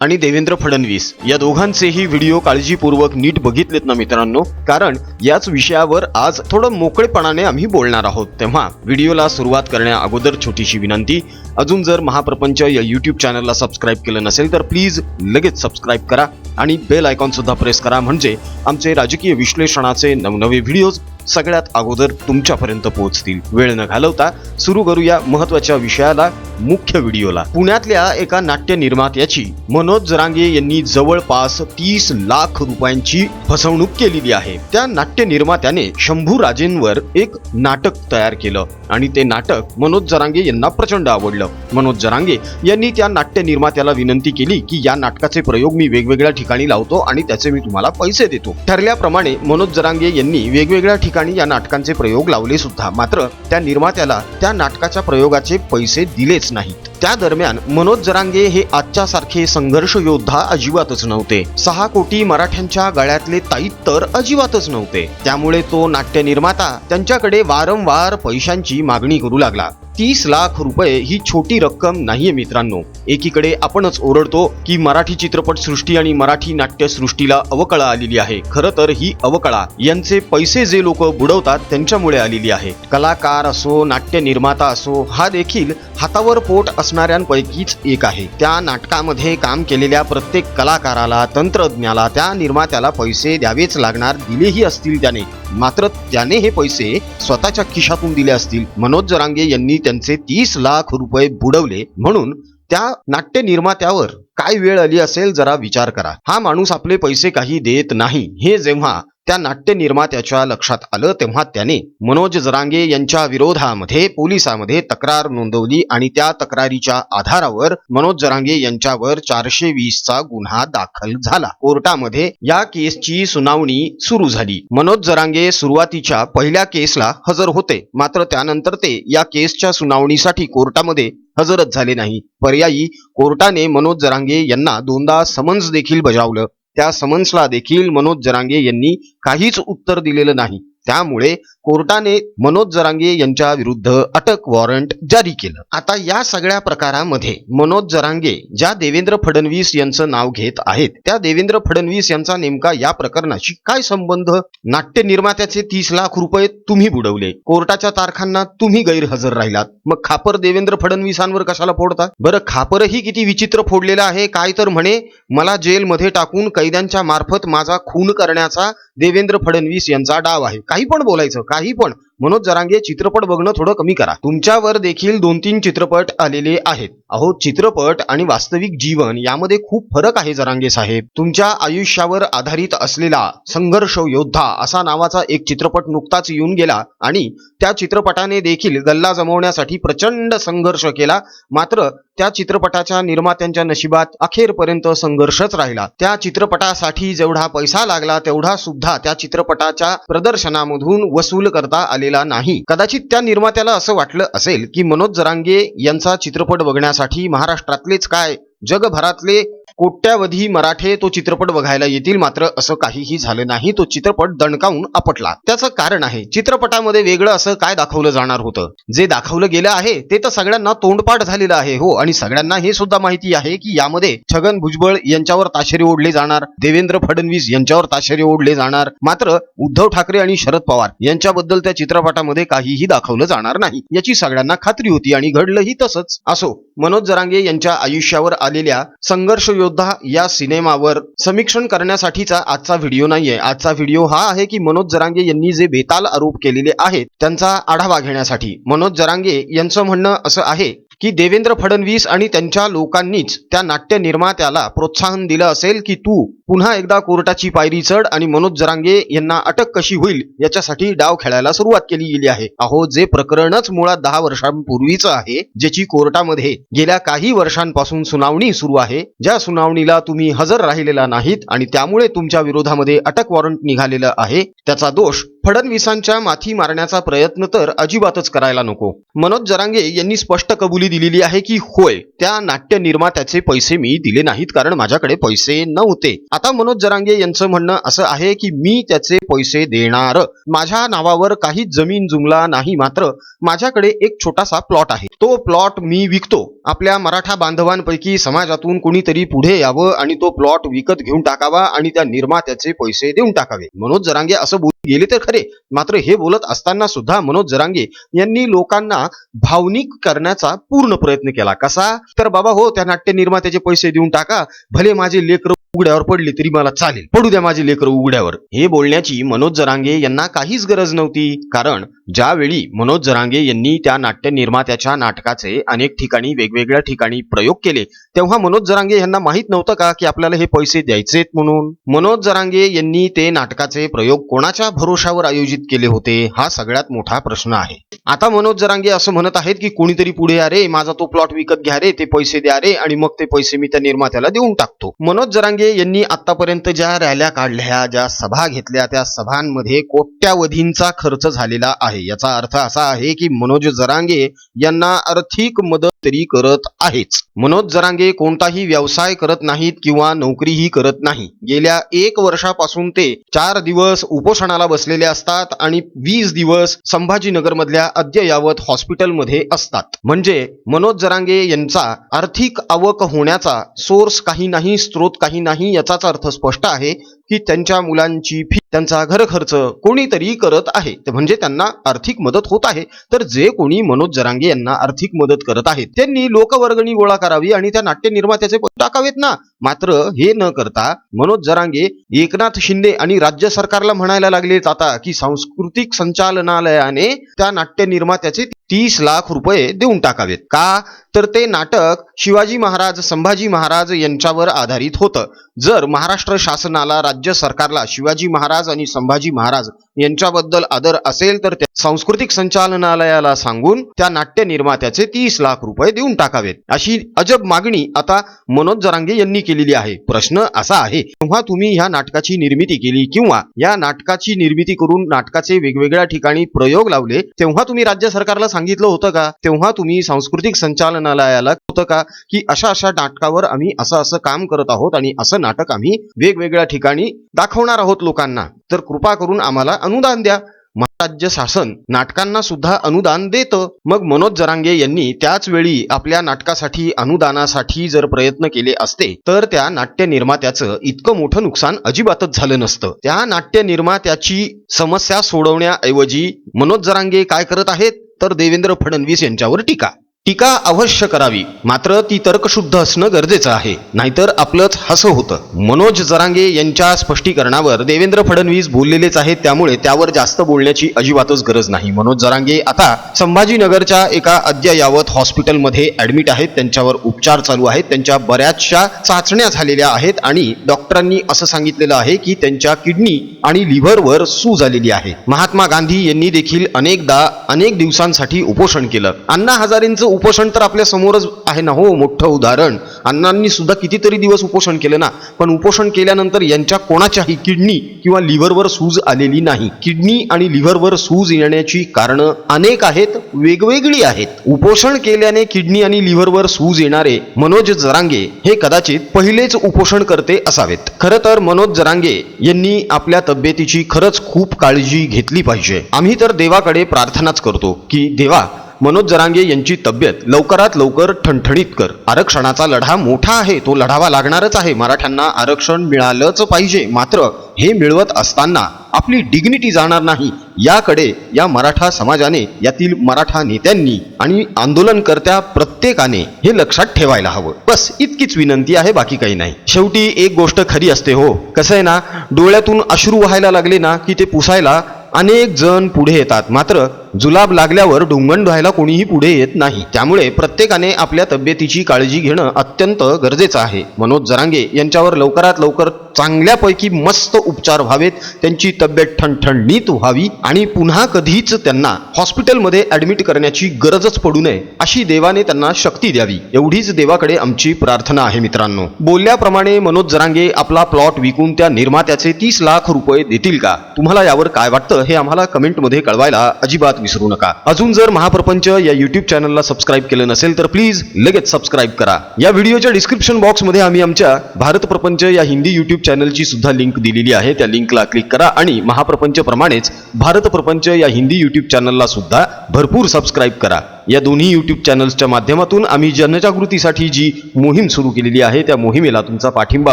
आणि देवेंद्र फडणवीस या दोघांचेही व्हिडिओ काळजीपूर्वक नीट बघितलेत ना मित्रांनो? कारण याच विषयावर आज थोडं मोकळेपणाने आम्ही बोलणार आहोत. तेव्हा व्हिडिओला सुरुवात करण्या अगोदर छोटीशी विनंती. अजून जर महाप्रपंच या युट्यूब चॅनलला सबस्क्राईब केलं नसेल तर प्लीज लगेच सबस्क्राईब करा आणि बेल आयकॉन सुद्धा प्रेस करा. म्हणजे आमचे राजकीय विश्लेषणाचे नवनवे व्हिडिओज सगळ्यात अगोदर तुमच्यापर्यंत पोहोचतील. वेळ न घालवता सुरू करूया महत्त्वाच्या विषयाला मुख्य व्हिडिओला. पुण्यातल्या एका नाट्य निर्मात्याची मनोज जरांगे यांनी जवळपास तीस लाख रुपयांची फसवणूक केलेली आहे. त्या नाट्य निर्मात्याने शंभू राजेंवर एक नाटक तयार केलं आणि ते नाटक मनोज जरांगे यांना प्रचंड आवडलं. मनोज जरांगे यांनी त्या नाट्य निर्मात्याला विनंती केली की या नाटकाचे प्रयोग मी वेगवेगळ्या ठिकाणी लावतो आणि त्याचे मी तुम्हाला पैसे देतो. ठरल्याप्रमाणे मनोज जरांगे यांनी वेगवेगळ्या ठिकाणी या नाटकांचे प्रयोग लावले सुद्धा. मात्र त्या निर्मात्याला त्या नाटकाच्या प्रयोगाचे पैसे दिलेच नाहीत. त्या दरम्यान मनोज जरांगे हे आजच्या सारखे संघर्ष योद्धा अजिबातच नव्हते. सहा कोटी मराठ्यांच्या गळ्यातले ताईत तर अजिबातच नव्हते. त्यामुळे तो नाट्य निर्माता त्यांच्याकडे वारंवार पैशांची मागणी करू लागला. तीस लाख रुपये ही छोटी रक्कम नाहीये मित्रांनो. एकीकडे आपणच ओरडतो की मराठी चित्रपट सृष्टी आणि मराठी नाट्यसृष्टीला अवकळा आलेली आहे. खरं तर ही अवकळा. यांचे पैसे जे लोक बुडवतात त्यांच्यामुळे आलेली आहे. कलाकार असो नाट्य निर्माता असो हा देखील हातावर पोट असणाऱ्यांपैकीच एक आहे. त्या नाटकामध्ये काम केलेल्या प्रत्येक कलाकाराला तंत्रज्ञाला त्या निर्मात्याला पैसे द्यावेच लागणार दिलेही असतील त्याने. मात्र त्याने हे पैसे स्वतःच्या खिशातून दिले असतील. मनोज जरांगे यांनी त्यांचे तीस लाख रुपये बुडवले म्हणून त्या नाट्य निर्मात्यावर काय वेळ आली असेल जरा विचार करा. हा माणूस आपले पैसे काही देत नाही. हे जेव्हा त्या नाट्य निर्मात्याच्या लक्षात आलं तेव्हा त्याने मनोज जरांगे यांच्या विरोधामध्ये पोलिसामध्ये तक्रार नोंदवली आणि त्या तक्रारीच्या आधारावर मनोज जरांगे यांच्यावर चारशे वीसचा गुन्हा दाखल झाला. कोर्टामध्ये या केसची सुनावणी सुरू झाली. मनोज जरांगे सुरुवातीच्या पहिल्या केसला हजर होते. मात्र त्यानंतर ते या केसच्या सुनावणीसाठी कोर्टामध्ये हजरच झाले नाही. पर्यायी कोर्टाने मनोज जरांगे यांना दोनदा समन्स देखील बजावलं. त्या समन्सला देखील मनोज जरांगे यांनी काहीच उत्तर दिलेलं नाही. त्यामुळे कोर्टाने मनोज जरांगे यांच्या विरुद्ध अटक वॉरंट जारी केलं. आता या सगळ्या प्रकारामध्ये मनोज जरांगे ज्या देवेंद्र फडणवीस यांचं नाव घेत आहेत त्या देवेंद्र फडणवीस यांचा नेमका या प्रकरणाशी काय संबंध? नाट्य निर्मात्याचे तीस लाख रुपये तुम्ही बुडवले. कोर्टाच्या तारखांना तुम्ही गैरहजर राहिलात. मग खापर देवेंद्र फडणवीसांवर कशाला फोडता बरं खापरही किती विचित्र फोडलेलं आहे काय तर म्हणे मला जेलमध्ये टाकून कैद्यांच्या मार्फत माझा खून करण्याचा देवेंद्र फडणवीस यांचा डाव आहे. काही पण बोलायचं काही पण. मनोज जरांगे चित्रपट बघणं थोडं कमी करा. तुमच्यावर देखील दोन तीन चित्रपट आलेले आहेत. अहो चित्रपट आणि वास्तविक जीवन यामध्ये खूप फरक आहे जरांगे साहेब. तुमच्या आयुष्यावर आधारित असलेला संघर्ष योद्धा असा नावाचा एक चित्रपट नुकताच येऊन गेला आणि त्या चित्रपटाने देखील गल्ला जमवण्यासाठी प्रचंड संघर्ष केला. मात्र त्या चित्रपटाच्या निर्मात्यांच्या नशिबात अखेरपर्यंत संघर्षच राहिला. त्या चित्रपटासाठी जेवढा पैसा लागला तेवढा सुद्धा त्या चित्रपटाच्या प्रदर्शनामधून वसूल करता आलेला नाही. कदाचित त्या निर्मात्याला असं वाटलं असेल की मनोज जरांगे यांचा चित्रपट बघण्यासाठी महाराष्ट्रातलेच काय जगभरातले कोट्यावधी मराठे तो चित्रपट बघायला येतील मात्र असं काहीही झालं नाही. तो चित्रपट दणकावून आपटला. त्याचं कारण आहे चित्रपटामध्ये वेगळं असं काय दाखवलं जाणार होतं? जे दाखवलं गेलं आहे ते तर सगळ्यांना तोंडपाठ झालेलं आहे हो. आणि सगळ्यांना हे सुद्धा माहिती आहे की यामध्ये छगन भुजबळ यांच्यावर ताशेरे ओढले जाणार देवेंद्र फडणवीस यांच्यावर ताशेरे ओढले जाणार मात्र उद्धव ठाकरे आणि शरद पवार यांच्याबद्दल त्या चित्रपटामध्ये काहीही दाखवलं जाणार नाही. याची सगळ्यांना खात्री होती आणि घडलंही तसंच. असो मनोज जरांगे यांच्या आयुष्यावर आलेल्या संघर्ष योद्धा या सिनेमावर समीक्षण करण्यासाठीचा आजचा व्हिडिओ नाहीये. आजचा व्हिडिओ हा आहे की मनोज जरांगे यांनी जे बेताल आरोप केलेले आहेत त्यांचा आढावा घेण्यासाठी. मनोज जरांगे यांचं म्हणणं असं आहे की देवेंद्र फडणवीस आणि त्यांच्या लोकांनीच त्या नाट्य निर्मात्याला प्रोत्साहन दिलं असेल की तू पुन्हा एकदा कोर्टाची पायरी चढ आणि मनोज जरांगे यांना अटक कशी होईल याच्यासाठी डाव खेळायला सुरुवात केली गेली आहे. अहो जे प्रकरणच मुळात दहा वर्षांपूर्वीच आहे ज्याची कोर्टामध्ये गेल्या काही वर्षांपासून सुनावणी सुरू आहे ज्या सुनावणीला तुम्ही हजर राहिलेला नाहीत आणि त्यामुळे तुमच्या विरोधामध्ये अटक वॉरंट निघालेलं आहे त्याचा दोष फडणवीसांच्या माथी मारण्याचा प्रयत्न तर अजिबातच करायला नको. मनोज जरांगे यांनी स्पष्ट कबुली दिलेली आहे की होय त्या नाट्य निर्मात्याचे पैसे मी दिले नाहीत कारण माझ्याकडे पैसे नव्हते. आता मनोज जरांगे यांचं म्हणणं असं आहे की मी त्याचे पैसे देणार. माझ्या नावावर काही जमीन जुमला नाही मात्र माझ्याकडे एक छोटासा प्लॉट आहे. तो प्लॉट मी विकतो. आपल्या मराठा बांधवांपैकी समाजातून कोणीतरी पुढे यावं आणि तो प्लॉट विकत घेऊन टाकावा आणि त्या निर्मात्याचे पैसे देऊन टाकावे. मनोज जरांगे असं बोल गेले तर खरे. मात्र हे बोलत असताना सुद्धा मनोज जरांगे यांनी लोकांना भावनिक करण्याचा पूर्ण प्रयत्न केला. कसा? तर बाबा हो त्या नाट्य निर्मात्याचे पैसे देऊन टाका. भले माझे लेकर उघड्यावर पडले तरी मला चालेल. पडू द्या माझे लेकर उघड्यावर. हे बोलण्याची मनोज जरांगे यांना काहीच गरज नव्हती. कारण ज्यावेळी मनोज जरांगे यांनी त्या नाट्य निर्मात्याच्या नाटकाचे अनेक ठिकाणी वेगवेगळ्या ठिकाणी प्रयोग केले तेव्हा मनोज जरांगे यांना माहीत नव्हतं का की आपल्याला हे पैसे द्यायचेत म्हणून? मनोज जरांगे यांनी ते नाटकाचे प्रयोग कोणाच्या भरोशावर आयोजित केले होते? हा सगळ्यात मोठा प्रश्न आहे. आता मनोज जरांगे असं म्हणत आहेत की कोणीतरी पुढे या रे माझा तो प्लॉट विकत घ्या रे ते पैसे द्या रे आणि मग ते पैसे मी त्या निर्मात्याला देऊन टाकतो. मनोज जरांगे यांनी आतापर्यंत ज्या रॅल्या काढल्या ज्या सभा घेतल्या त्या सभांमध्ये कोट्यावधींचा खर्च झालेला आहे. याचा अर्थ असा आहे की मनोज जरांगे यांना आर्थिक मदत तरी करत आहेच. मनोज जरांगे कोणताही व्यवसाय करत नाहीत किंवा नोकरीही करत नाही. गेल्या एक वर्षापासून ते चार दिवस उपोषणाला बसलेले असतात आणि वीस दिवस संभाजीनगर मधल्या अद्ययावत हॉस्पिटलमध्ये असतात. म्हणजे मनोज जरांगे यांचा आर्थिक आवक होण्याचा सोर्स काही नाही स्रोत काही नाही याचाच अर्थ स्पष्ट आहे की त्यांच्या मुलांची फी त्यांचा घर खर्च कोणीतरी करत आहे. म्हणजे त्यांना आर्थिक मदत होत आहे. तर जे कोणी मनोज जरांगे यांना आर्थिक मदत करत आहेत त्यांनी लोकवर्गणी गोळा करावी आणि त्या नाट्य निर्मात्याचे टाकावेत ना. मात्र हे न करता मनोज जरांगे एकनाथ शिंदे आणि राज्य सरकारला म्हणायला लागलेत आता की सांस्कृतिक संचालनालयाने त्या नाट्य निर्मात्याचे तीस लाख रुपये देऊन टाकावेत. का? तर ते नाटक शिवाजी महाराज संभाजी महाराज यांच्यावर आधारित होतं. जर महाराष्ट्र शासनाला राज्य राज्य सरकारला शिवाजी महाराज आणि संभाजी महाराज यांच्याबद्दल आदर असेल तर त्या सांस्कृतिक संचालनालयाला सांगून त्या नाट्य निर्मात्याचे तीस लाख रुपये देऊन टाकावेत. अशी अजब मागणी आता मनोज जरांगे यांनी केलेली आहे. प्रश्न असा आहे तेव्हा तुम्ही ह्या नाटकाची निर्मिती केली किंवा या नाटकाची निर्मिती करून नाटकाचे वेगवेगळ्या ठिकाणी प्रयोग लावले तेव्हा तुम्ही राज्य सरकारला सांगितलं होतं का? तेव्हा तुम्ही सांस्कृतिक संचालनालयाला होतं का? की अशा अशा नाटकावर आम्ही असं असं काम करत आहोत आणि असं नाटक आम्ही वेगवेगळ्या ठिकाणी दाखवणार आहोत लोकांना. तर कृपा करून आम्हाला अनुदान द्या. महाराज्य शासन नाटकांना सुद्धा अनुदान देतं. मग मनोज जरांगे यांनी त्याच वेळी आपल्या नाटकासाठी अनुदानासाठी जर प्रयत्न केले असते तर त्या नाट्य निर्मात्याचं इतकं मोठं नुकसान अजिबातच झालं नसतं. त्या नाट्य निर्मात्याची समस्या सोडवण्याऐवजी मनोज जरांगे काय करत आहेत? तर देवेंद्र फडणवीस यांच्यावर टीका. टीका अवश्य करावी. मात्र ती तर्कशुद्ध असणं गरजेचं आहे. नाहीतर आपलंच हसं होतं. मनोज जरांगे यांच्या स्पष्टीकरणावर देवेंद्र फडणवीस बोललेलेच आहेत. त्यामुळे त्यावर जास्त बोलण्याची अजिबातच गरज नाही. मनोज जरांगे आता संभाजीनगरच्या एका अद्ययावत हॉस्पिटलमध्ये ऍडमिट आहेत. त्यांच्यावर उपचार चालू आहेत. त्यांच्या बऱ्याचशा चाचण्या झालेल्या आहेत आणि डॉक्टरांनी असं सांगितलेलं आहे की त्यांच्या किडनी आणि लिव्हरवर सूज आलेली आहे. महात्मा गांधी यांनी देखील अनेकदा अनेक दिवसांसाठी उपोषण केलं. अण्णा हजारेंचं उपोषण तर आपल्या समोरच आहे ना हो मोठं उदाहरण. अण्णांनी सुद्धा कितीतरी दिवस उपोषण केले ना पण उपोषण केल्यानंतर यांच्या कोणाच्याही किडनी किंवा लिव्हरवर सूज आलेली नाही. किडनी आणि लिव्हरवर सूज येण्याची कारणं अनेक आहेत वेगवेगळी आहेत. उपोषण केल्याने किडनी आणि लिव्हरवर सूज येणारे मनोज जरांगे हे कदाचित पहिलेच उपोषण करते असावेत. खरं तर मनोज जरांगे यांनी आपल्या तब्येतीची खरंच खूप काळजी घेतली पाहिजे. आम्ही तर देवाकडे प्रार्थनाच करतो की देवा मनोज जरांगे यांची तब्येत लवकरात लवकर ठणठणीत कर. आरक्षणाचा लढा मोठा आहे. तो लढावा लागणारच आहे. मराठ्यांना आरक्षण मिळालंच पाहिजे. मात्र हे मिळवत असताना आपली डिग्निटी जाणार नाही. याकडे या मराठा समाजाने यातील मराठा नेत्यांनी आणि आंदोलनकर्त्या प्रत्येकाने हे लक्षात ठेवायला हवं. बस इतकीच विनंती आहे. बाकी काही नाही. शेवटी एक गोष्ट खरी असते हो. कसं आहे ना डोळ्यातून अश्रू व्हायला लागले ना की ते पुसायला अनेक जण पुढे येतात. मात्र जुलाब लागल्यावर डुंगण धुवायला कोणीही पुढे येत नाही. त्यामुळे प्रत्येकाने आपल्या तब्येतीची काळजी घेणं अत्यंत गरजेचं आहे. मनोज जरांगे यांच्यावर लवकरात लवकर चांगल्यापैकी मस्त उपचार व्हावेत. त्यांची तब्येत ठणठणीत व्हावी आणि पुन्हा कधीच त्यांना हॉस्पिटलमध्ये ऍडमिट करण्याची गरजच पडू नये अशी देवाने त्यांना शक्ती द्यावी. एवढीच देवाकडे आमची प्रार्थना आहे मित्रांनो. बोलल्याप्रमाणे मनोज जरांगे आपला प्लॉट विकून त्या निर्मात्याचे तीस लाख रुपये देतील का? तुम्हाला यावर काय वाटतं हे आम्हाला कमेंटमध्ये कळवायला अजिबात अजिबात विसरू नका. अजून जर महाप्रपंच या युट्यूब चॅनलला सबस्क्राईब केलं नसेल तर प्लीज लगेच सबस्क्राईब करा. या व्हिडिओच्या डिस्क्रिप्शन बॉक्समध्ये आम्ही आमच्या भारत प्रपंच या हिंदी युट्यूब चॅनलची सुद्धा लिंक दिलेली आहे. त्या लिंकला क्लिक करा आणि महाप्रपंच प्रमाणेच भारत प्रपंच या हिंदी युट्यूब चॅनलला सुद्धा भरपूर सबस्क्राईब करा. या दोन्ही युट्यूब चॅनल्सच्या माध्यमातून आम्ही जनजागृतीसाठी जी मोहीम सुरू केलेली आहे त्या मोहिमेला तुमचा पाठिंबा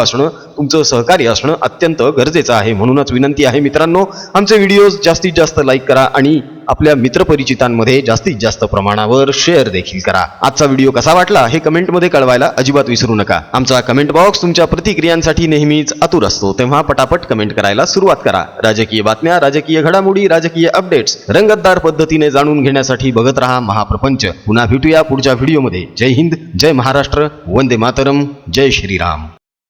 असणं तुमचं सहकार्य असणं अत्यंत गरजेचं आहे. म्हणूनच विनंती आहे मित्रांनो आमचे व्हिडिओज जास्तीत जास्त लाईक करा आणि आपल्या मित्रपरिचितांमध्ये जास्तीत जास्त प्रमाणावर शेअर देखील करा. आजचा व्हिडिओ कसा वाटला हे कमेंटमध्ये कळवायला अजिबात विसरू नका. आमचा कमेंट बॉक्स तुमच्या प्रतिक्रियांसाठी नेहमीच आतुर असतो. तेव्हा पटापट कमेंट करायला सुरुवात करा. राजकीय बातम्या राजकीय घडामोडी राजकीय अपडेट्स रंगतदार पद्धतीने जाणून घेण्यासाठी बघत रहा महाप्रपंच. पुन्हा भेटूया पुढच्या व्हिडिओमध्ये जय हिंद जय महाराष्ट्र वंदे मातरम जय श्रीराम.